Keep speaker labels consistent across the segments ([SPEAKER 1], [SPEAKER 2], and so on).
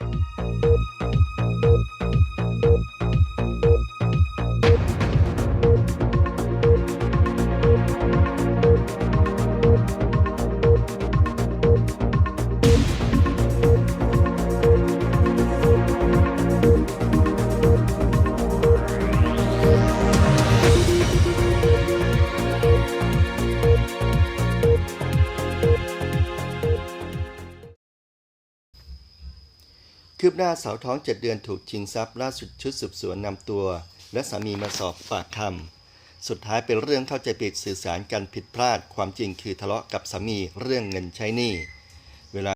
[SPEAKER 1] Bye. คืบหน้าสาวท้อง 7 เดือนถูกชิงทรัพย์ล่าสุดชุดสืบสวนนำตัว และสามีมาสอบปากคำสุดท้ายเป็นเรื่องเข้าใจผิดสื่อสารกันผิดพลาด ความจริงคือทะเลาะกับสามีเรื่องเงินใช้หนี้เวลา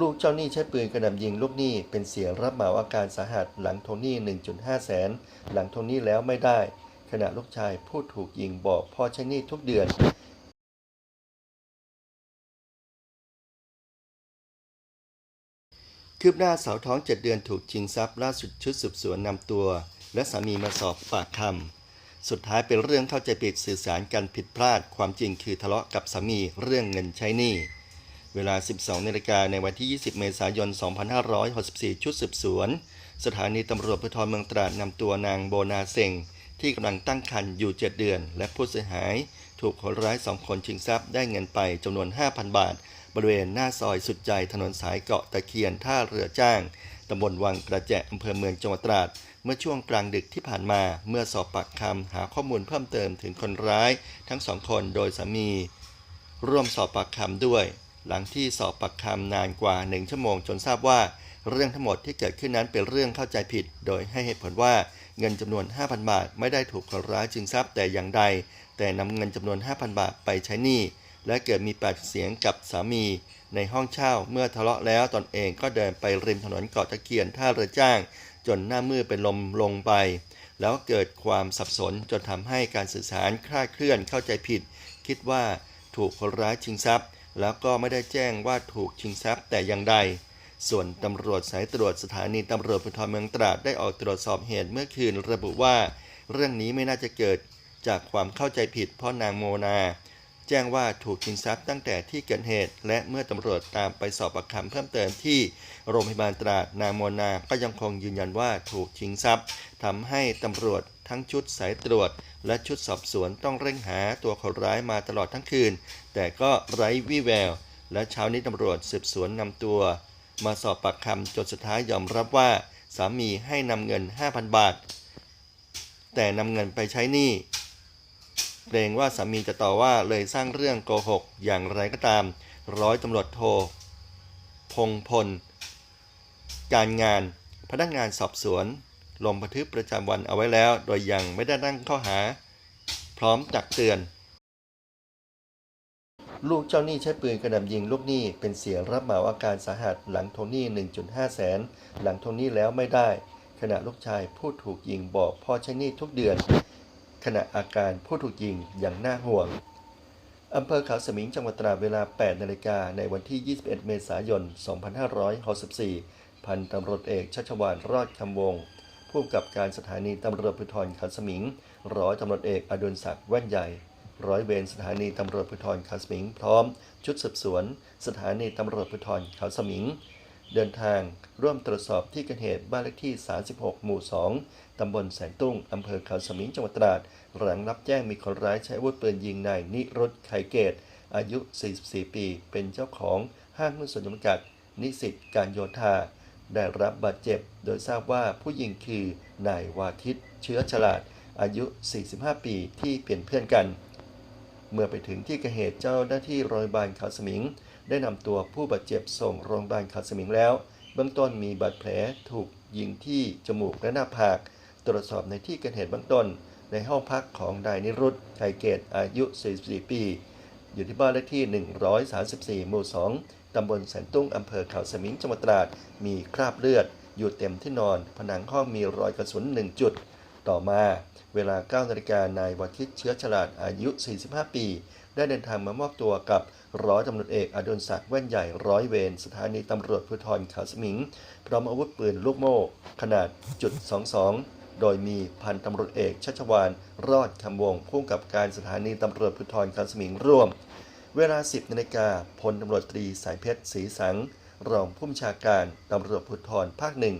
[SPEAKER 1] ลูกเจ้าหนี้ใช้ปืนกระหน่ำยิงลูกหนี้เป็นเสียรับเหมาอาการสาหัสหลังทวงหนี้ 1.5 แสน หลังทวงหนี้แล้วไม่ได้ ขณะลูกชายพูดถูกยิงบอกพ่อใช้หนี้ทุกเดือน คืบหน้าสาวท้อง 7 เดือนถูกชิงทรัพย์ล่าสุดชุดสืบสวนนำตัว และสามีมาสอบปากคำสุดท้ายเป็นเรื่องเข้าใจผิดสื่อสารกันผิดพลาด ความจริงคือทะเลาะกับสามีเรื่องเงินใช้หนี้เวลา 12นาฬิกาในวันที่ 20 เมษายน 2564 ชุดสืบสวน สถานีตำรวจภูธรเมืองตราดนำตัวนางโบนาเซงที่กำลังตั้งครรภ์อยู่ 7 เดือน และผู้เสียหาย ถูกคนร้ายสองคนชิงทรัพย์ได้เงินไปจำนวน 5,000 บาท บริเวณหน้าซอยสุดใจถนนสายเกาะตะเคียนท่าเรือจ้างตำบลวังกระแจอำเภอเมืองจังหวัดตราด เมื่อช่วงกลางดึกที่ผ่านมา เมื่อสอบปากคำหาข้อมูลเพิ่มเติมถึงคนร้าย ทั้งสองคนโดยสามี ร่วมสอบปากคำด้วย หลังที่สอบปากคำนานกว่าหนึ่งชั่วโมงจนทราบว่า เรื่องทั้งหมดที่เกิดขึ้นนั้นเป็นเรื่องเข้าใจผิด โดยให้เหตุผลว่าเงินจำนวน 5,000 บาท ไม่ได้ถูกคนร้ายจึงทรัพย์แต่อย่างใด แต่นำเงินจำนวน 5,000 บาทไปใช้หนี้ และเกิดมีปากเสียงกับสามีในห้องเช่าเมื่อทะเลาะแล้วตนเองก็เดินไปริมถนนเกาะตะเคียนท่าเรือจ้าง จนหน้ามืดเป็นลมลงไป แล้วเกิดความสับสนจนทำให้การสื่อสารคลาดเคลื่อนเข้าใจผิด คิดว่าถูกคนร้ายชิงทรัพย์ แล้วก็ไม่ได้แจ้งว่าถูกชิงทรัพย์แต่อย่างใด ส่วนตำรวจสายตรวจสถานีตำรวจภูธรเมืองตราดได้ออกตรวจสอบเหตุเมื่อคืนระบุว่า เรื่องนี้ไม่น่าจะเกิดจากความเข้าใจผิดเพราะนางโมนา แจ้งว่าถูกชิงทรัพย์ตั้งแต่ที่เกิดเหตุ และเมื่อตำรวจตามไปสอบปากคำเพิ่มเติมที่โรงพยาบาลตราดนางมนา ก็ยังคงยืนยันว่าถูกชิงทรัพย์ทำให้ตำรวจทั้งชุดสายตรวจ และชุดสอบสวนต้องเร่งหาตัวคนร้ายมาตลอดทั้งคืน แต่ก็ไร้วี่แวว และเช้านี้ตำรวจสืบสวนนำตัว มาสอบปากคำจนสุดท้ายยอมรับว่าสามีให้นำเงิน 5,000 บาท แต่นำเงินไปใช้หนี้ เกรงว่าสามีจะต่อว่าเลยสร้างเรื่องโกหก อย่างไรก็ตาม ร้อยตำรวจโท พงพล การงานพนักงานสอบสวน ลงบันทึกประจำวันเอาไว้แล้ว โดยยังไม่ได้ตั้งข้อหา พร้อมตักเตือน ลูกเจ้าหนี้ใช้ปืนกระหน่ำยิงลูกหนี้เป็นเสียรับเหมาอาการสาหัสหลังทวงหนี้ 1.5 แสน หลังทวงหนี้แล้วไม่ได้ ขณะลูกชายพูดถูกยิงบอกพ่อใช้หนี้ทุกเดือน ขณะอาการผู้ถูกยิงอย่างน่าห่วง อำเภอเขาสมิงจังหวัดตราดเวลา 8 นาฬิกาในวันที่ 21 เมษายน 2564 พันตำรวจเอกชัชวานรอดคำวง ผู้กับการสถานีตำรวจภูธรเขาสมิง ร้อยตำรวจเอกอดุลศักดิ์แว่นใหญ่ ร้อยเวรสถานีตำรวจภูธรเขาสมิง พร้อม ชุดสืบสวน สถานีตำรวจภูธรเขาสมิง เดินทางร่วมตรวจสอบที่เกิดเหตุบ้านเลขที่ 36 หมู่ 2 ตำบลแสนตุ้ง อำเภอเขาสมิง จังหวัดตราด หลังรับแจ้งมีคนร้ายใช้อาวุธปืนยิงนายนิรุตไขเกต อายุ 44 ปี เป็นเจ้าของห้างหุ้นส่วนจำกัด นิสิตการโยธา ได้รับบาดเจ็บ โดยทราบว่าผู้ยิงคือนายวาทิต เชื้อฉลาด อายุ 45 ปี ที่เป็นเพื่อนกัน เมื่อไปถึงที่เกิดเหตุเจ้าหน้าที่โรงพยาบาลเขาสมิง ได้นำตัวผู้บาดเจ็บส่งโรงพยาบาลเขาสมิงแล้ว เบื้องต้นมีบาดแผลถูกยิงที่จมูกและหน้าผาก ตรวจสอบในที่เกิดเหตุเบื้องต้น ในห้องพักของนายนิรุตไทยเกตอายุ 44 ปี อยู่ที่บ้านเลขที่ 134 หมู่ 2 ตำบลแสนตุ้งอำเภอเขาสมิงจังหวัดตราด มีคราบเลือด อยู่เต็มที่นอน ผนังห้องมีรอยกระสุน 1 จุด ต่อมา เวลา9นาฬิกานายวาทิตเชื้อฉลาดอายุ 45 ปี ได้เดินทางมามอบตัวกับร้อยตำรวจเอกอดุลศักดิ์แว่นใหญ่ร้อยเวรสถานีตำรวจภูธรเขาสมิง พร้อมอาวุธปืนลูกโม่ขนาดจุด22 โดยมีพันตำรวจเอกชัชวานรอดคำวงผู้กำกับการสถานีตำรวจภูธรเขาสมิงร่วม เวลา 10นาฬิกาพลตำรวจตรีสายเพชรศรีสัง รองผู้บัญชาการตำรวจภูธรภาคหนึ่ง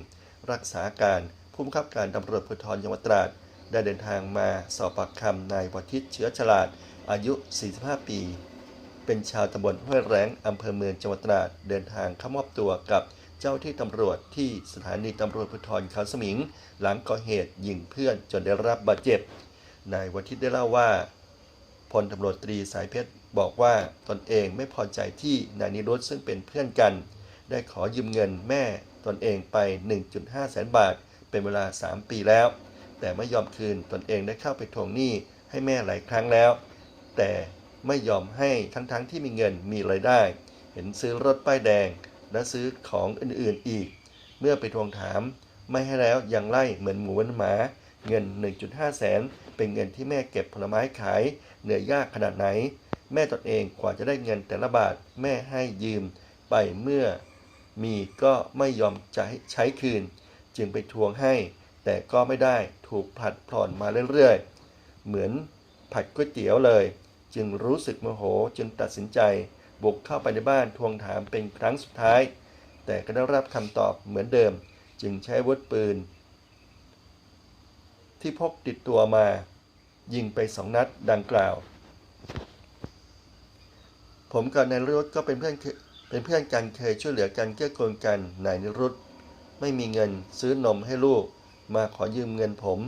[SPEAKER 1] รักษาการผู้บังคับการตำรวจภูธรจังหวัดตราด ได้เดินทางมาสอบปากคำนายวทิตเชื้อฉลาดอายุ 45 ปี เป็นชาวตำบลห้วยแรงอำเภอเมืองจังหวัดตราดเดินทางเข้ามอบตัวกับเจ้าที่ตำรวจที่สถานีตำรวจภูธรเขาสมิง หลังก่อเหตุยิงเพื่อนจนได้รับบาดเจ็บนายวทิตได้เล่าว่าพลตำรวจตรีสายเพชรบอกว่าตนเองไม่พอใจที่นายนิรุตซึ่งเป็นเพื่อนกัน ได้ขอยืมเงินแม่ตนเองไป 1.5 แสนบาท เป็นเวลา 3 ปีแล้ว แต่ไม่ยอมคืนตนเองได้เข้าไปทวงหนี้ให้แม่หลายครั้งแล้ว แต่ไม่ยอมให้ทั้งๆทที่มีเงินมีรายได้ เห็นซื้อรถป้ายแดง และซื้อของอื่นๆอีก เมื่อไปทวงถาม ไม่ให้แล้วยังไล่เหมือนหมูเหมือนหมา เงิน 1.5 แสน เป็นเงินที่แม่เก็บผลไม้ขายเหนื่อยยากขนาดไหน แม่ตนเองกว่าจะได้เงินแต่ละบาทแม่ให้ยืมไปเมื่อมีก็ไม่ยอมให้ใช้คืน จึงไปทวงให้ แต่ก็ไม่ได้ถูกผัดผ่อนมาเรื่อยๆ เหมือนผัดก๋วยเตี๋ยวเลย จึงรู้สึกโมโหจึงตัดสินใจ บุกเข้าไปในบ้านทวงถามเป็นครั้งสุดท้าย แต่ก็ได้รับคำตอบเหมือนเดิม จึงใช้วุธปืน ที่พกติดตัวมา ยิงไปสองนัดดังกล่าว ผมกับนายรุตก็เป็นเพื่อนเป็นเพื่อนกันเคยช่วยเหลือกันเกื้อกูลกันนายนิรุตไม่มีเงินซื้อนมให้ลูก มาขอยืมเงินผม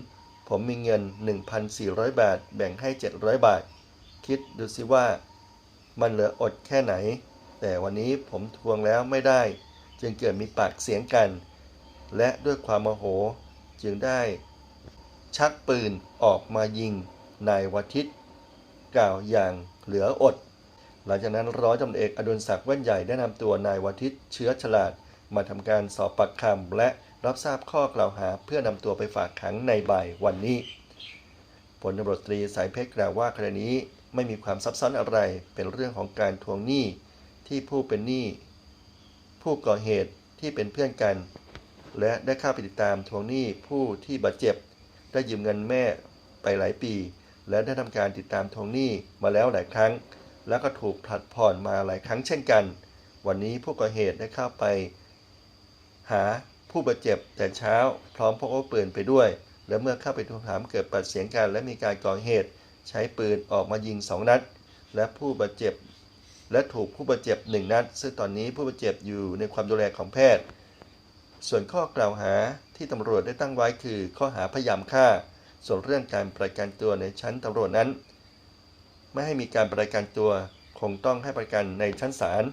[SPEAKER 1] ผมมีเงิน 1,400 บาท แบ่งให้ 700 บาท คิดดูสิว่า มันเหลืออดแค่ไหน แต่วันนี้ผมทวงแล้วไม่ได้ จึงเกิดมีปากเสียงกัน และด้วยความโมโหจึงได้ ชักปืนออกมายิงนายวทิตกล่าวอย่างเหลืออด หลังจากนั้นร้อยตำรวจเอกอดุลศักดิ์แว่นใหญ่ได้นำตัวนายวทิตเชื้อฉลาดมาทำการสอบปากคำและ รับทราบข้อกล่าวหาเพื่อนำตัวไปฝากขังในบ่ายวันนี้ผลตำรวจตรีสายเพชรกล่าวว่าคดีนี้ไม่มีความซับซ้อนอะไรเป็นเรื่องของการทวงหนี้ที่ผู้เป็นหนี้ผู้ก่อเหตุที่เป็นเพื่อนกัน และได้เข้าไปติดตามทวงหนี้ผู้ที่บาดเจ็บ ได้ยืมเงินแม่ไปหลายปี และได้ทำการติดตามทวงหนี้มาแล้วหลายครั้ง แล้วก็ถูกผลัดผ่อนมาหลายครั้งเช่นกัน วันนี้ผู้ก่อเหตุได้เข้าไป หา ผู้บาดเจ็บแต่เช้าพร้อมพกอาวุธปืนไปด้วย และเมื่อเข้าไปทวงถามเกิดปากเสียงกันและมีการก่อเหตุ ใช้ปืนออกมายิงสองนัด และผู้บาดเจ็บ และถูกผู้บาดเจ็บหนึ่งนัด ซึ่งตอนนี้ผู้บาดเจ็บอยู่ในความดูแลของแพทย์ ส่วนข้อกล่าวหาที่ตำรวจได้ตั้งไว้คือข้อหาพยายามฆ่า ส่วนเรื่องการประกันตัวในชั้นตำรวจนั้น ไม่ให้มีการประกันตัวคงต้องให้ประกันในชั้นศาล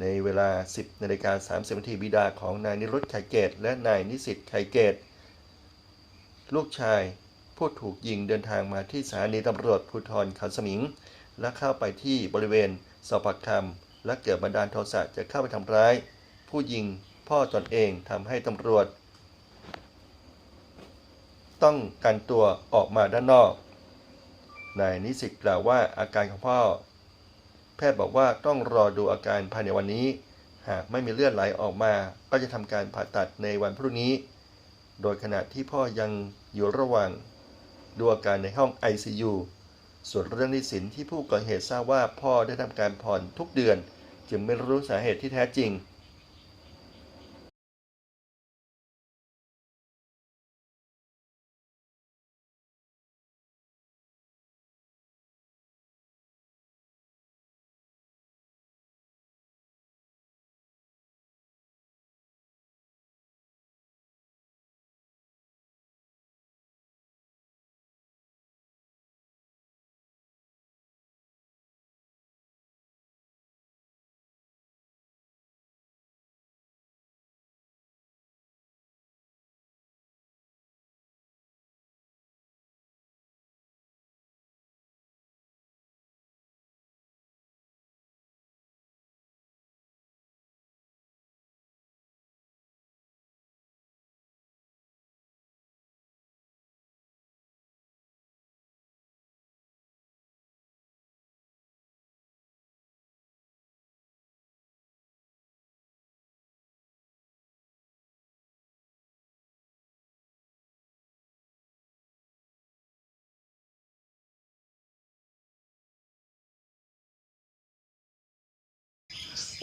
[SPEAKER 1] ในเวลา 10นาฬิกา30นาทีบิดาของนายนิรุตไข่เกต และนายนิสิตไข่เกต ลูกชายผู้ถูกยิงเดินทางมาที่สถานีตำรวจภูธรเขาสมิง และเข้าไปที่บริเวณสอบปากคำและเกิดบันดาลโทสะจะเข้าไปทำร้าย ผู้ยิงพ่อตนเองทำให้ตำรวจ ต้องกันตัวออกมาด้านนอกนายนิสิตกล่าวว่าอาการของพ่อ แพทย์บอกว่าต้องรอดูอาการภายในวันนี้ หากไม่มีเลือดไหลออกมา ก็จะทำการผ่าตัดในวันพรุ่งนี้ โดยขณะที่พ่อยังอยู่ระหว่างดูอาการในห้อง ICU ส่วนเรื่องหนี้สินที่ผู้ก่อเหตุทราบว่าพ่อได้ทำการผ่อนทุกเดือน จึงไม่รู้สาเหตุที่แท้จริง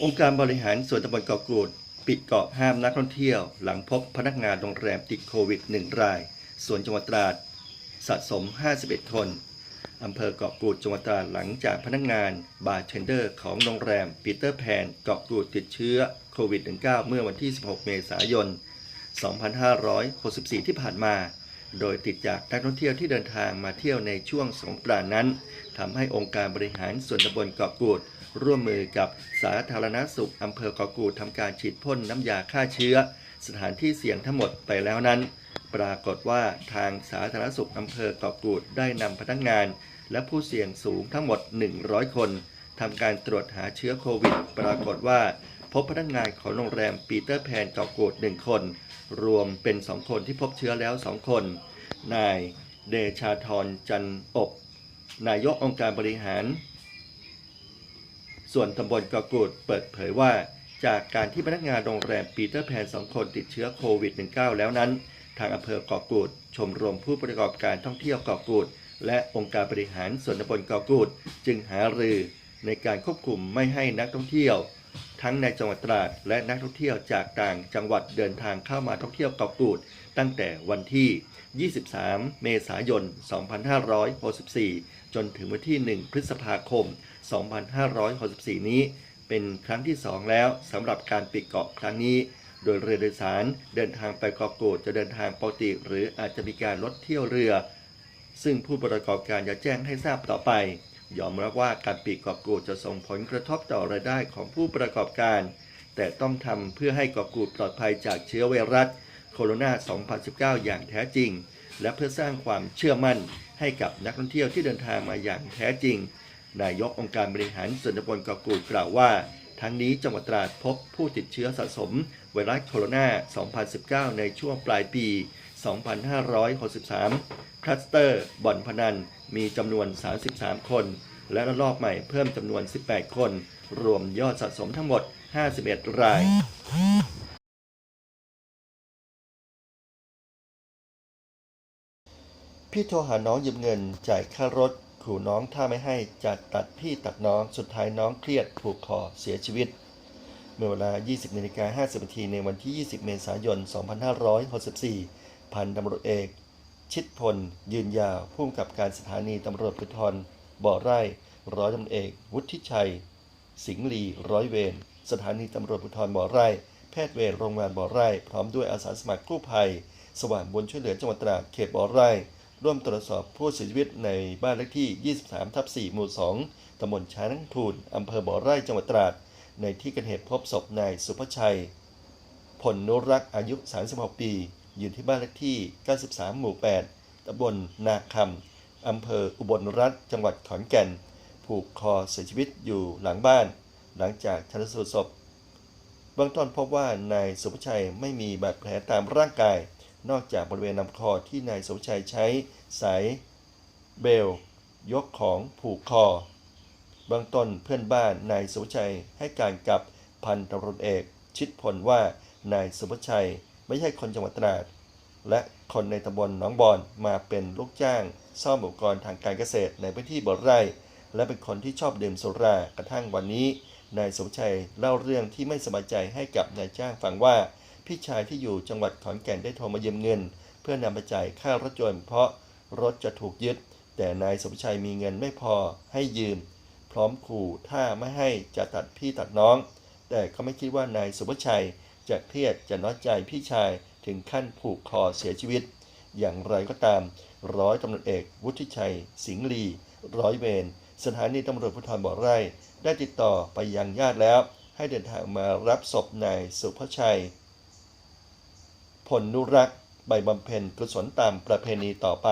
[SPEAKER 1] องค์การบริหารส่วนตำบลเกาะกูด ปิดเกาะห้ามนักท่องเที่ยว หลังพบพนักงานโรงแรมติดโควิด 1 ราย ส่วนจังหวัดตราดสะสม 51 คนอำเภอเกาะกูดจังหวัดตราดหลังจากพนักงานบาร์เทนเดอร์ของโรงแรมปีเตอร์แพนเกาะกูดติดเชื้อโควิด -19 เมื่อวันที่ 16 เมษายน 2564 ที่ผ่านมา โดยติดจากนักท่องเที่ยวที่เดินทางมาเที่ยวในช่วงสงกรานต์นั้น ทำให้องค์การบริหารส่วนตำบลเกาะกูด ร่วมมือกับสาธารณสุขอำเภอเกาะกูดทำการฉีดพ่นน้ำยาฆ่าเชื้อ สถานที่เสี่ยงทั้งหมดไปแล้วนั้น ปรากฏว่าทางสาธารณสุขอำเภอเกาะกูดได้นำพนักงาน และผู้เสี่ยงสูงทั้งหมด 100 คนทำการตรวจหาเชื้อโควิด ปรากฏว่าพบพนักงานของโรงแรมปีเตอร์แพนเกาะกูด1คน รวมเป็น2คนที่พบเชื้อแล้ว2คน นายเดชาธรจันอบ นายกองค์การบริหาร ส่วนตำบลเกาะกูดเปิดเผยว่า จากการที่พนักงานโรงแรมปีเตอร์แพนสองคนติดเชื้อโควิด -19 แล้วนั้น ทางอำเภอเกาะกูด ชมรมผู้ประกอบการท่องเที่ยวเกาะกูด และองค์การบริหารส่วนตำบลเกาะกูด จึงหารือในการควบคุมไม่ให้นักท่องเที่ยว ทั้งในจังหวัดตราดและนักท่องเที่ยวจากต่างจังหวัดเดินทางเข้ามาท่องเที่ยวเกาะกูด ตั้งแต่วันที่ 23 เมษายน 2564 จนถึงวันที่ 1 พฤษภาคม 2564 นี้ เป็นครั้งที่ 2 แล้วสำหรับการปิดเกาะครั้งนี้ โดยเรือโดยสารเดินทางไปเกาะกูดจะเดินทางปกติ หรืออาจจะมีการลดเที่ยวเรือ ซึ่งผู้ประกอบการจะแจ้งให้ทราบต่อไป ยอมรับว่าการปิดเกาะกูดจะส่งผลกระทบต่อรายได้ของผู้ประกอบการ แต่ต้องทำเพื่อให้เกาะกูดปลอดภัยจากเชื้อไวรัส โคโรนา 2019 อย่างแท้จริง และเพื่อสร้างความเชื่อมั่นให้กับนักท่องเที่ยวที่เดินทางมาอย่างแท้จริง นายกองค์การบริหารส่วนตำบลเกาะกูดกล่าวว่า ทั้งนี้จังหวัดตราดพบผู้ติดเชื้อสะสมไวรัสโคโรนา 2019 ในช่วงปลายปี 2563 คลัสเตอร์บ่อนพนันมีจำนวน 33 คน และระลอกใหม่เพิ่มจำนวน 18 คน รวมยอดสะสมทั้งหมด 51 ราย พี่โทรหาน้องยืมเงินจ่ายค่ารถขู่น้องถ้าไม่ให้จะตัดพี่ตัดน้องสุดท้ายน้องเครียดผูกคอเสียชีวิต เมื่อเวลา 20นาฬิกา50นาทีในวันที่ 20 เมษายน 2564 พันตำรวจเอก ชิดพล ยืนยาวผู้กำกับการสถานีตำรวจภูธรบ่อไร่ ร้อยตำรวจเอก วุฒิชัย สิงห์ลีร้อยเวรสถานีตำรวจภูธรบ่อไร่ แพทย์เวรโรงพยาบาลบ่อไร่ พร้อมด้วยอาสาสมัครกู้ภัย สว่างบนช่วยเหลือจังหวัดตราดเขตบ่อไร่ ร่วมตรวจสอบผู้เสียชีวิตในบ้านเลขที่ 23 ทับ 4 หมู่ 2 ตำบลช้างทูนอำเภอบ่อไร่จังหวัดตราด ในที่เกิดเหตุพบศพนายสุภชัย ผลนุรักษ์อายุ 36 ปี อยู่ที่บ้านเลขที่ 93 หมู่ 8 ตำบลนาคำอำเภออุบลรัฐ จังหวัดขอนแก่น ผูกคอเสียชีวิตอยู่หลังบ้าน หลังจากชันสูตรศพเบื้องต้นพบว่านายสุภชัยไม่มีบาดแผลตามร่างกาย นอกจากบริเวณลำคอที่นายสุภชัยใช้สายเบล ยกของผูกคอเบื้องต้นเพื่อนบ้านนายสุภชัยให้การกับพันตำรวจเอก ชิดพลว่านายสุภชัยไม่ใช่คนจังหวัดตราดและคนในตำบลหนองบอนมาเป็นลูกจ้างซ่อมอุปกรณ์ทางการเกษตรในพื้นที่บ่อไร่ และเป็นคนที่ชอบดื่มสุรากระทั่งวันนี้ นายสมชัยเล่าเรื่องที่ไม่สบายใจให้กับนายจ้างฟังว่า พี่ชายที่อยู่จังหวัดขอนแก่นได้โทรมายืมเงิน เพื่อนำไปจ่ายค่ารถยนต์เพราะรถจะถูกยึด แต่นายสมชัยมีเงินไม่พอให้ยืม พร้อมขู่ถ้าไม่ให้จะตัดพี่ตัดน้อง แต่ก็ไม่คิดว่านายสุภชัยจะเครียดจะน้อยใจพี่ชายถึงขั้นผูกคอเสียชีวิต อย่างไรก็ตาม ร้อยตำรวจเอก วุฒิชัย สิงห์ลี ร้อยเวรสถานีตำรวจภูธรบ่อไร่ ได้ติดต่อไปยังญาติแล้ว ให้เดินทางมารับศพนายสุภชัย ผลนุรักษ์ใบบำเพ็ญกุศลตามประเพณีต่อไป